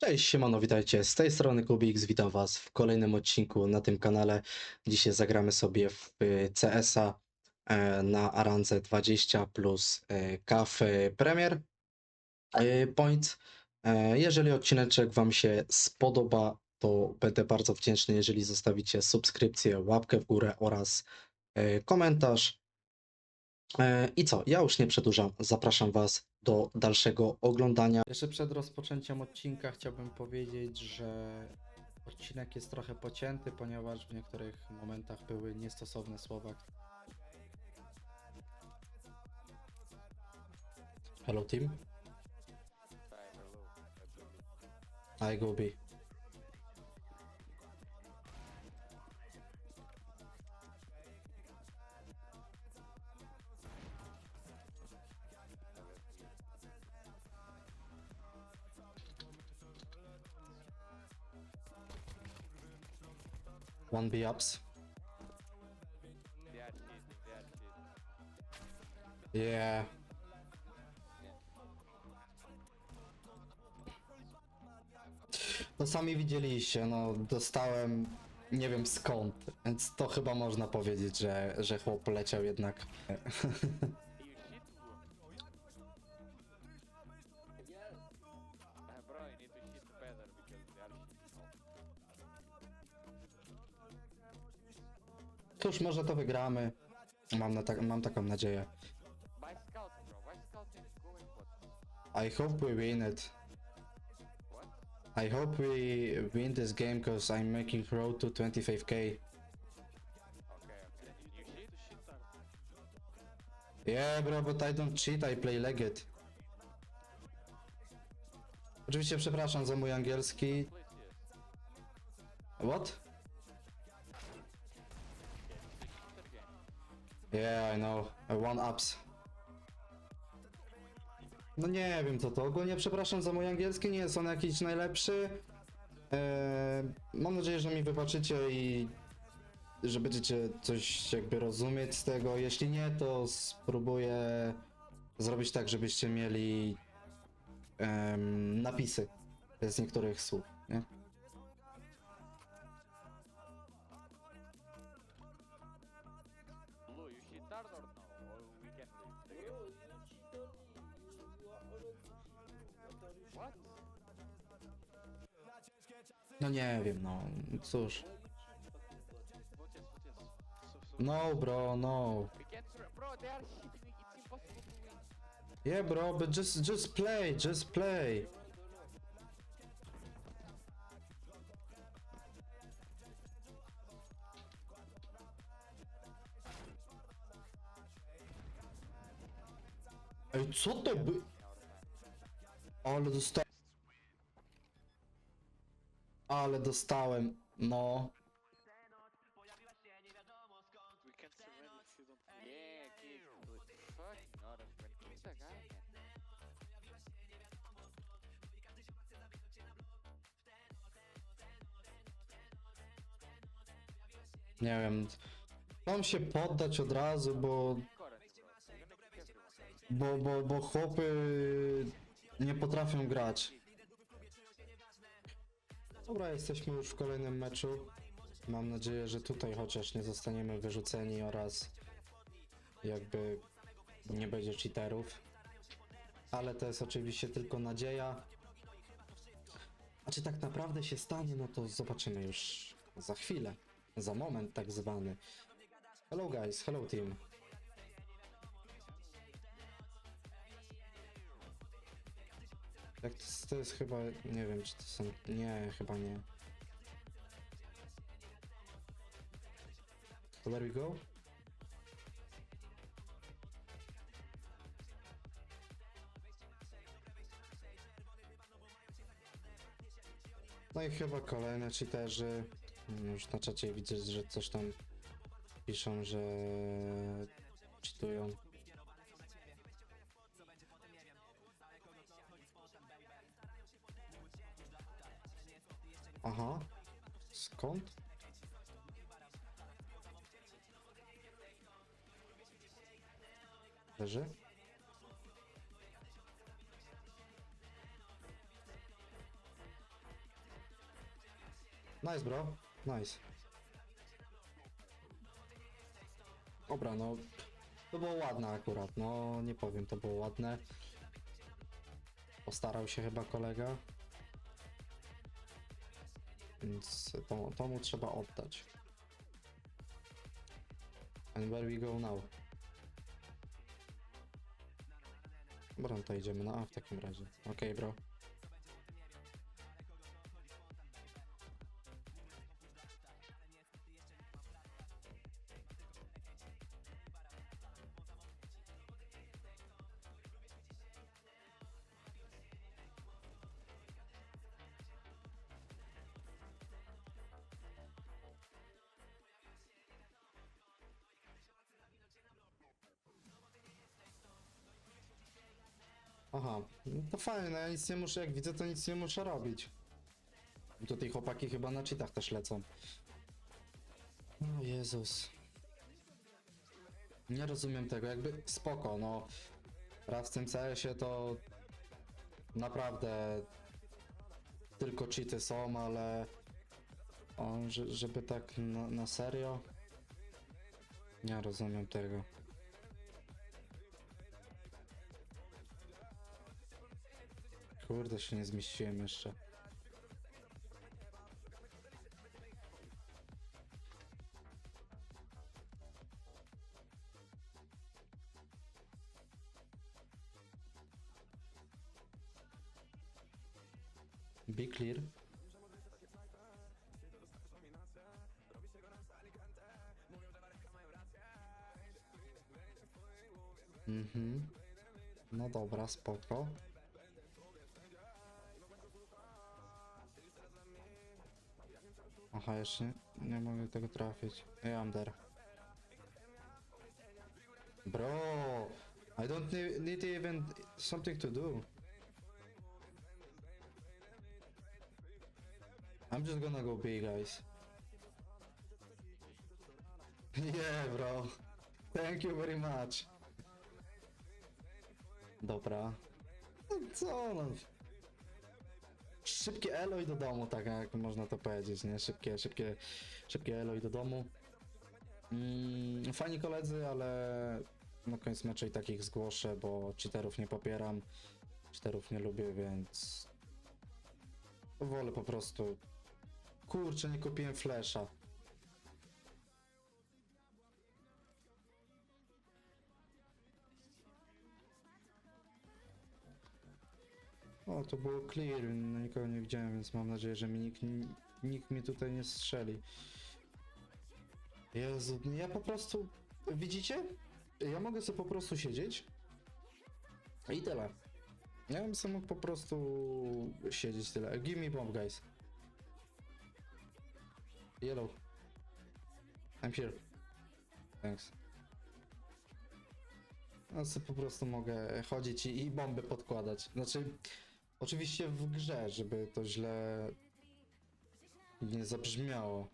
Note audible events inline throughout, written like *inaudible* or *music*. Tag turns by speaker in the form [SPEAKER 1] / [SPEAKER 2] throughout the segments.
[SPEAKER 1] Cześć, siemano, witajcie. Z tej strony Kubix, witam was w kolejnym odcinku na tym kanale. Dzisiaj zagramy sobie w y, CS-a e, na Arance 20 plus e, CAF Premier e, Points. E, Jeżeli odcineczek wam się spodoba, to będę bardzo wdzięczny, jeżeli zostawicie subskrypcję, łapkę w górę oraz komentarz. I co? Ja już nie przedłużam. Zapraszam Was do dalszego oglądania. Jeszcze przed rozpoczęciem odcinka chciałbym powiedzieć, że odcinek jest trochę pocięty, ponieważ w niektórych momentach były niestosowne słowa. Hello team. I go B. One B ups. Yeah. No sami widzieliście, no dostałem nie wiem skąd, więc to chyba można powiedzieć, że, że chłop leciał jednak. *laughs* Cóż, może to wygramy. Mam, na ta- mam taką nadzieję. I hope we win it. I hope we win this game because I'm making road to 25k.
[SPEAKER 2] Okay, okay. You shit? Shit are.
[SPEAKER 1] Yeah, bro, but I don't cheat, I play legged. Oczywiście przepraszam za mój angielski. What? Yeah, I know. One ups. No nie wiem co to. Ogólnie przepraszam za mój angielski, nie jest on jakiś najlepszy. Eee, mam nadzieję, że mi wybaczycie i że będziecie coś jakby rozumieć z tego. Jeśli nie, to spróbuję zrobić tak, żebyście mieli em, napisy z niektórych słów, nie?
[SPEAKER 2] No
[SPEAKER 1] nie wiem, no cóż. No bro, no. Yeah, bro, but just just play, just play. Ej, co to by... Ale dostałem... Ale dostałem, no. Nie wiem. Mam się poddać od razu, bo. Bo, bo, bo chłopy nie potrafią grać. Dobra, jesteśmy już w kolejnym meczu. Mam nadzieję, że tutaj chociaż nie zostaniemy wyrzuceni oraz jakby nie będzie cheaterów. Ale to jest oczywiście tylko nadzieja. A czy tak naprawdę się stanie, no to zobaczymy już za chwilę. Za moment tak zwany. Hello guys, hello team. Jak to, jest- to jest chyba, nie wiem czy to są, nie, chyba nie. To there we go. No i chyba kolejne cheaterzy. Już na czacie widzę, że coś tam piszą, że cheatują. Aha. Skąd? Leży? Nice, bro. Nice. Dobra, no. To było ładne akurat, no nie powiem, to było ładne. Postarał się chyba kolega. Więc to, to mu trzeba oddać. And where we go now? Dobra, no to idziemy na A w takim razie. Okej, bro. Aha, no to fajnie, no ja nic nie muszę, jak widzę, to nic nie muszę robić. Tutaj chłopaki chyba na cheatach też lecą. O Jezus. Nie rozumiem tego, jakby spoko, no. Raz w tym CS-ie to naprawdę tylko cheaty są, ale o, że, żeby tak na, na serio? Nie rozumiem tego. Kurde, się nie zmieściłem jeszcze. Be clear. Mhm. No dobra, spoko. Aha, jeszcze nie, nie mogę tego trafić. Ja am there. Bro, I don't need, need even something to do. I'm just gonna go big, guys. *laughs* yeah, bro. Thank you very much. Dobra. Co? Szybkie elo i do domu, tak jak można to powiedzieć, nie? Szybkie, szybkie, szybkie elo i do domu. Mm, fajni koledzy, ale na koniec meczu i takich zgłoszę, bo cheaterów nie popieram. Cheaterów nie lubię, więc wolę po prostu. Kurczę, nie kupiłem flasha. O, to było clear, no nikogo nie widziałem, więc mam nadzieję, że mi nikt, nikt mi tutaj nie strzeli. Jezu, ja po prostu... Widzicie? Ja mogę sobie po prostu siedzieć i tyle. Ja bym sobie mógł po prostu siedzieć tyle. Give me bomb, guys. Yellow. I'm here. Thanks. No sobie po prostu mogę chodzić i, i bomby podkładać. Znaczy, oczywiście w grze, żeby to źle nie zabrzmiało.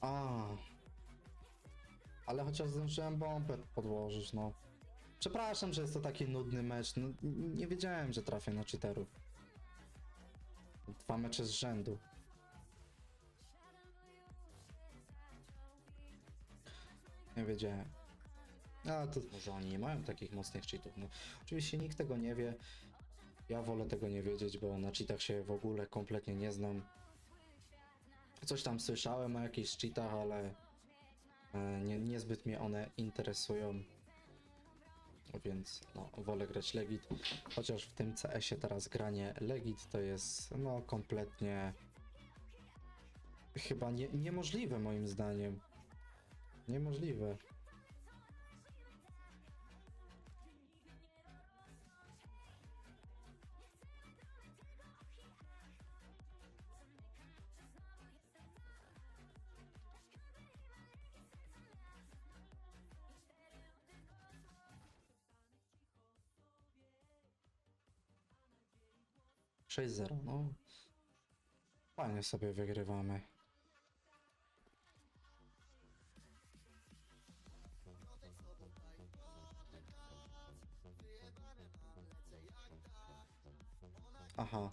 [SPEAKER 1] A. Ale chociaż zdążyłem bombę podłożyć, no. Przepraszam, że jest to taki nudny mecz. No, nie wiedziałem, że trafię na cheaterów. Dwa mecze z rzędu. Nie wiedziałem. A to może oni nie mają takich mocnych cheatów. No, oczywiście nikt tego nie wie. Ja wolę tego nie wiedzieć, bo na cheatach się w ogóle kompletnie nie znam. Coś tam słyszałem o jakichś cheatach, ale nie, niezbyt mnie one interesują. Więc no, wolę grać Legit. Chociaż w tym CS-ie teraz granie Legit to jest no kompletnie chyba nie, niemożliwe moim zdaniem. Niemożliwe. 6-0, no. Fajnie sobie wygrywamy. Aha.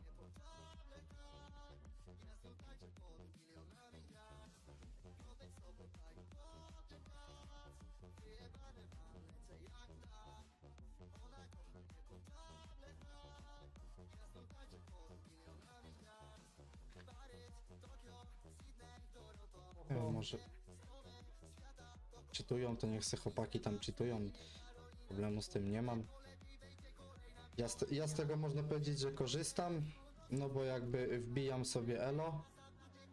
[SPEAKER 1] Może czytują, to niech se chłopaki tam czytują. Problemu z tym nie mam. Ja z, ja z tego można powiedzieć, że korzystam, no bo jakby wbijam sobie elo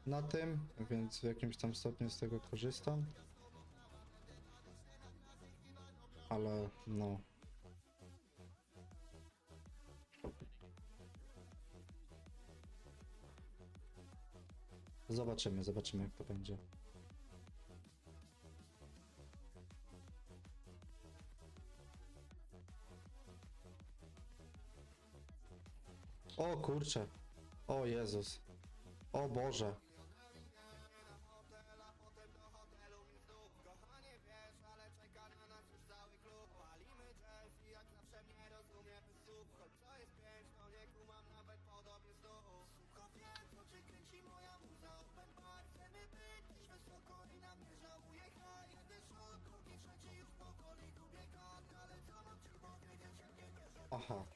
[SPEAKER 1] na tym, więc w jakimś tam stopniu z tego korzystam. Ale no. Zobaczymy, zobaczymy jak to będzie. O kurczę. O Jezus. O Boże. Aha.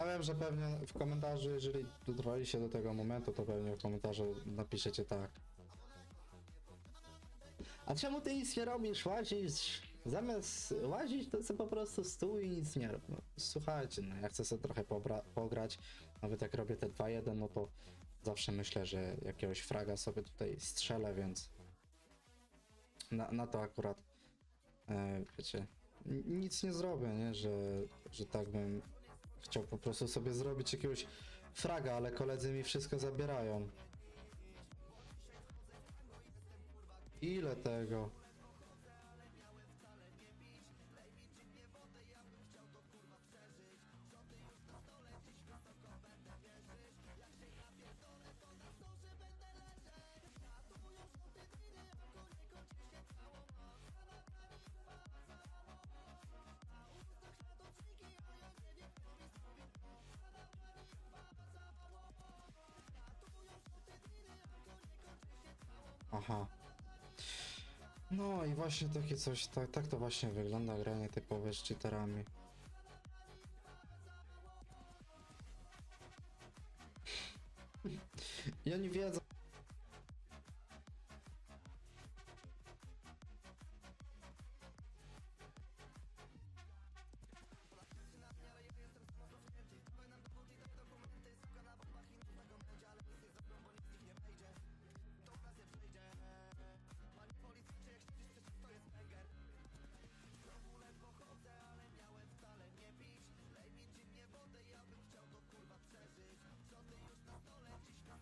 [SPEAKER 1] Ja wiem, że pewnie w komentarzu, jeżeli dotrwaliście do tego momentu, to pewnie w komentarzu napiszecie tak. A czemu ty nic nie robisz? Łazisz? Zamiast łazić, to sobie po prostu stój i nic nie rób. No, słuchajcie, no ja chcę sobie trochę pograć. Nawet jak robię te 2-1, no to zawsze myślę, że jakiegoś fraga sobie tutaj strzelę, więc na, na to akurat e, wiecie, nic nie zrobię, nie? Że, że tak bym chciał po prostu sobie zrobić jakiegoś fraga, ale koledzy mi wszystko zabierają. Ile tego? Aha. No i właśnie takie coś, tak, tak to właśnie wygląda granie typowe z cheaterami. I oni wiedzą.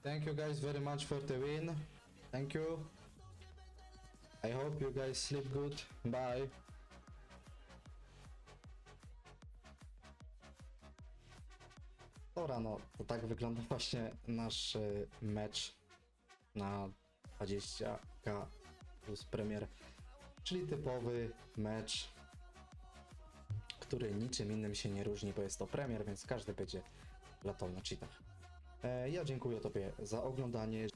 [SPEAKER 1] Thank you guys very much for the win. Thank you. I hope you guys sleep good. Bye. Dobra, no to tak wygląda *laughs* właśnie nasz y, mecz na 20k plus premier, czyli typowy mecz, który niczym innym się nie różni, bo jest to premier, więc każdy będzie latał na cheatach. E, Ja dziękuję Tobie za oglądanie.